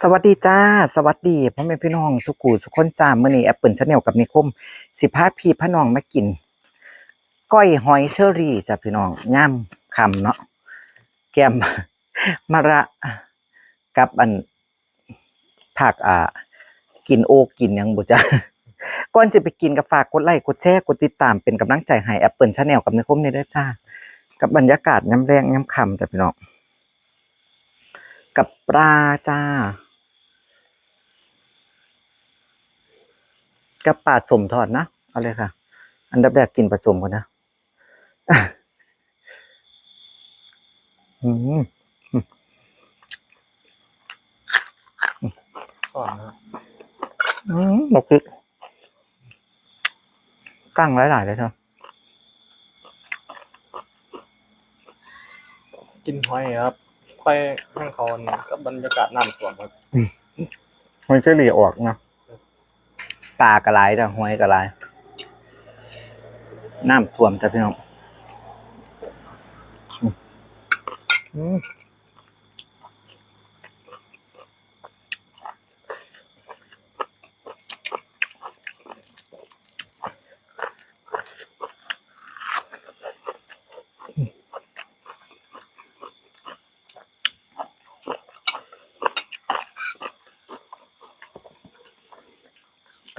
สวัสดีจ้า สวัสดีพ่อแม่พี่น้องสุกูสุกคนจ้ามื้อนี้แอปเปิลชาแนลกับนิคมสิพาพี่พน้องมากิน ก้อยหอยเชอรี่จ้ะพี่น้องย่ำคำเนาะแกมมะระกับอันผักอ่ากินโอกินยังบ่จ้ะก่อนจะไปกินก็ฝากกดไลค์กดแชร์กดติดตามเป็นกำลังใจให้แอปเปิลชาแนลกับนิคมนี่ด้วยจ้ากับบรรยากาศย้ำแรงย้ำคำจ้ะพี่น้องกับปลาจ้า กับปลาสมทอดนะเอาเลยค่ะ อันดับแรกกินผสมก่อนนะอืมก่อนนะอืมบกพริกกั้งหลายๆเลยเถอะกินหอยครับค่อยให้เขาเนี่ยกับบรรยากาศน้ำท่วมครับมันจะเหลี่ยออกนะ ปลากระไรแต่หอยกระไรน้ำท่วมจ้ะพี่น้อง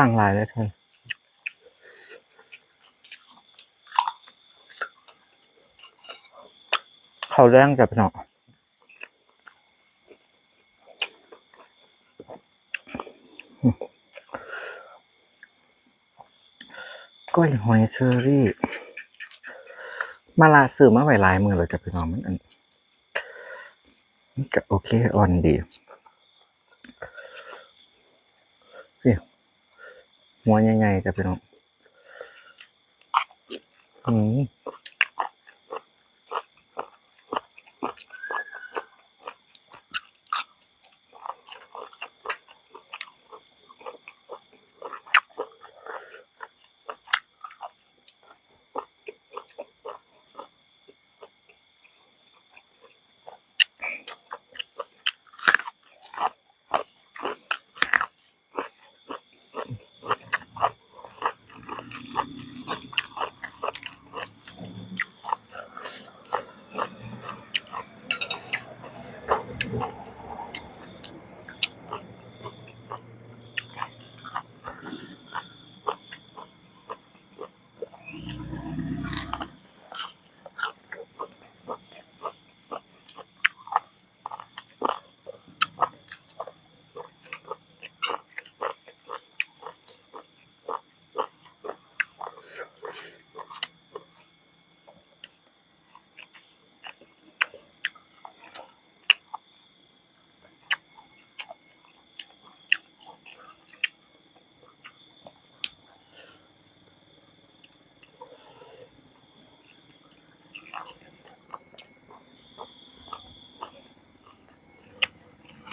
อืมอืมกั้งหลายเลยเธอเขาแรงจ้ะพี่น้อก้อยหอยเชอรี่ มาลาซื้อมาไว้ลายมือเลยจะพี่น้องมันมันก็โอเค อ่อนดี หัวใหญ่ๆจ้ะพี่น้องอืม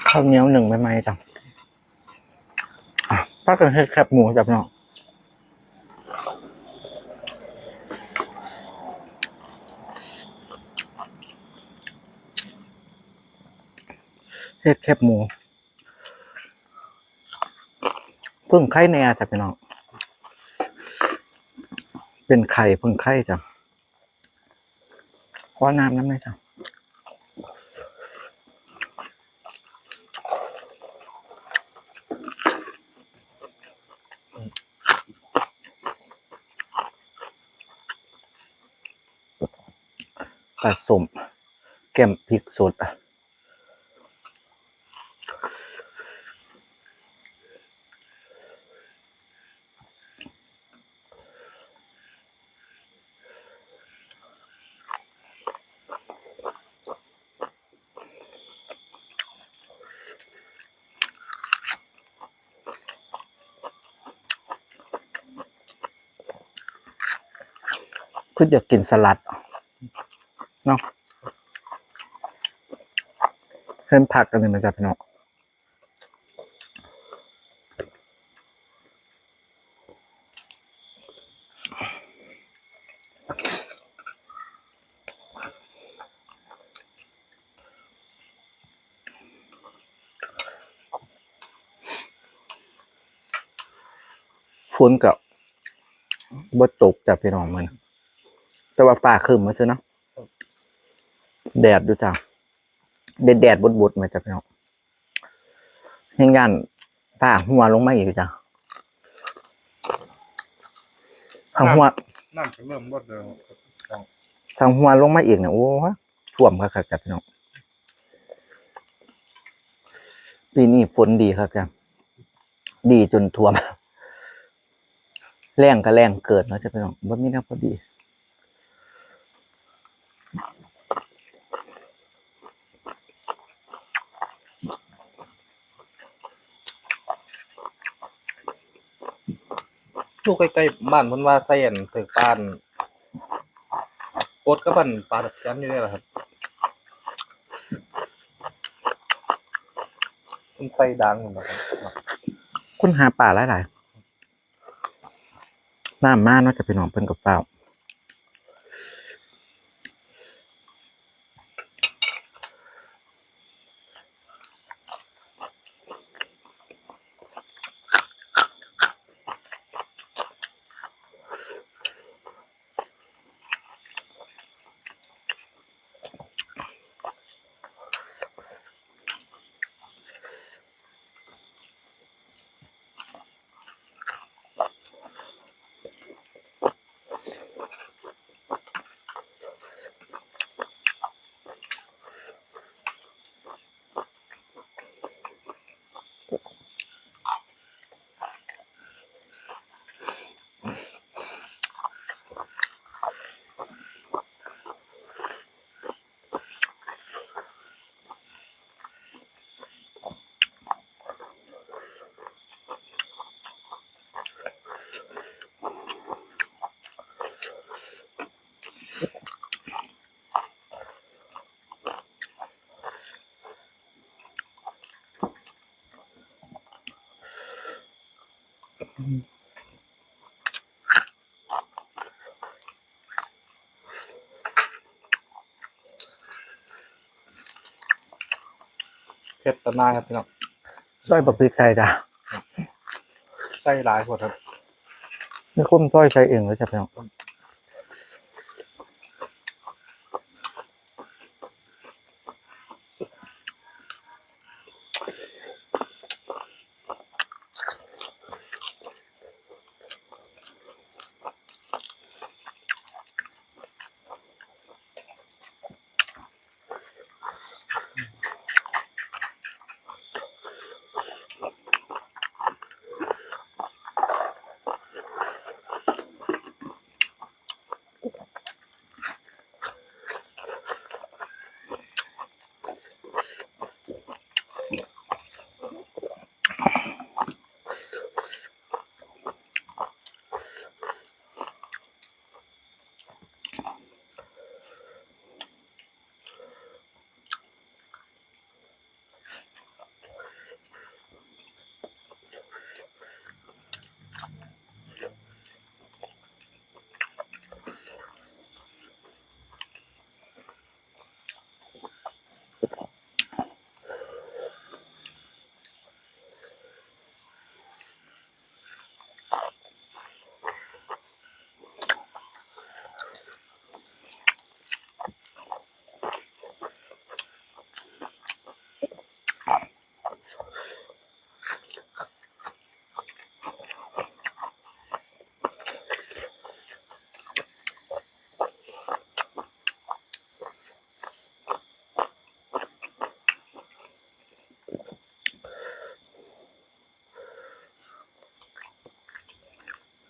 ข้าวเหนียวหนึ่งไม่ไหมจ้ะป้าเป็นให้แคบหมูจ้ะพี่น้องเฮ็ดแคบหมูเพิ่งไข่แน่จ้ะพี่น้องเป็นไข่เพิ่งไข่จ้ะขอน้ำน้ำหน่อยจ้ะ ผสมแก้มพริกสดอะคืออยากกินสลัด เนาะเพิ่มผักกันเลยนะจ๊ะพี่น้องฝนกับบ่ตกจากพี่น้องมัน แต่ว่าป่าคืมมาซะเนาะ แดดดูจ้าแดดแดดบดบดๆมาจากพี่น้องเฮงยันฟ้าหัวลงมาอีกจ้ะทางหัวน้ำจะเริ่มลดเร็วทางหัวลงมาอีกเนี่ยโอ้ยท่วมครับครับพี่น้องปีนี้ฝนดีครับจ้ะดีจนท่วม แรงก็แรงเกิดเนาะจะพี่น้องว่ามีน้ำพอดี ช่ใกล้ๆบ้านเพิ่นว่าใส่อันถึกบ้านกดกับบ้านปลาดักจันอยู่นี่แหละครับเพิ่นใส่ดังหมดนะครับคุณหาป่าหลายๆน้ำมาเนาะจะพี่น้องเพิ่นกับเปล่า Yeah. เพชรตะนายครับพี่น้องซอยบักพริกใส่จ้ะใส่หลายคนครับนี่คุ้มซอยใส่เองเลยจ้ะพี่น้อง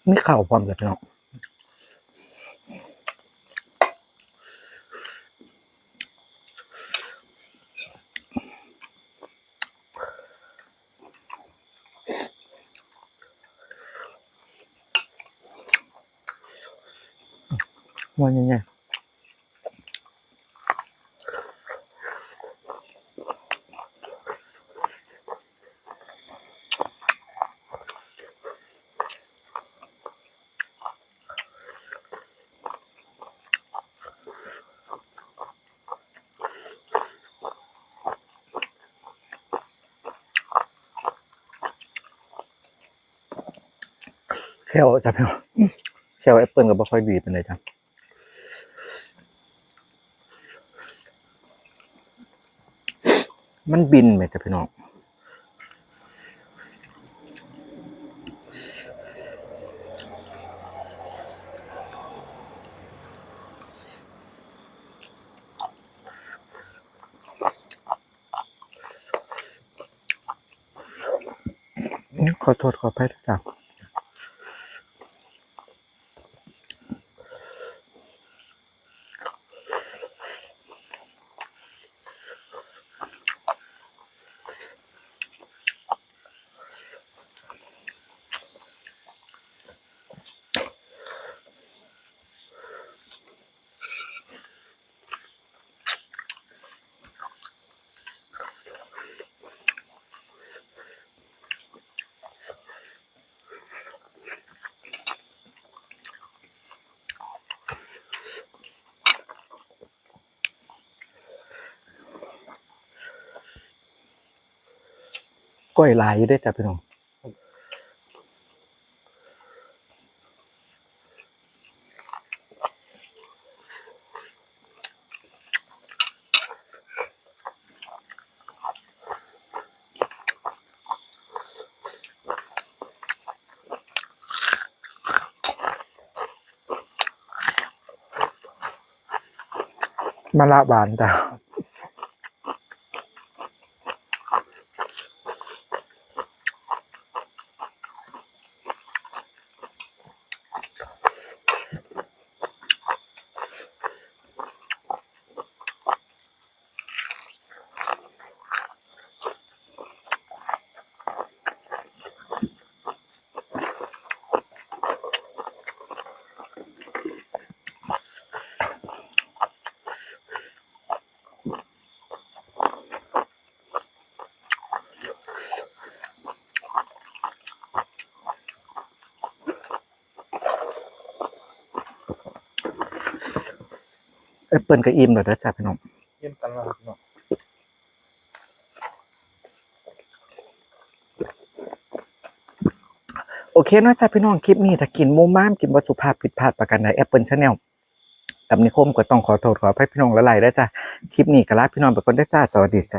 มีข่าวพร้อมจ้ะพี่น้องวันยังไง ซลจ้ะพี่น้องเซลแอปเปิลก็บ่ค่อยดีเป็นเลยจ้ะมันบินไหมจ้ะพี่น้องขอโทษขออภัยด้วยจ้ะ ก้อยลายอยู่ด้วยจ้ะพี่น้องมะละหวานจ้ะ แอปเปิลก็อิ่มแล้วนะจ้ะพี่น้องเยี่ยมกันแล้วครับเนาะโอเคเนาะจ้ะพี่น้องคลิปนี้ถ้ากินหมูม้ามกินวัตถุภาพผิดพลาดประกันใดแอปเปิลชาแนลกับนิคมก็ต้องขอโทษขออภัยพี่น้องละลายได้อจ้ะคลิปนี้ก็ลาพี่น้องไปก่อนได้อจ้าสวัสดีจ้ะ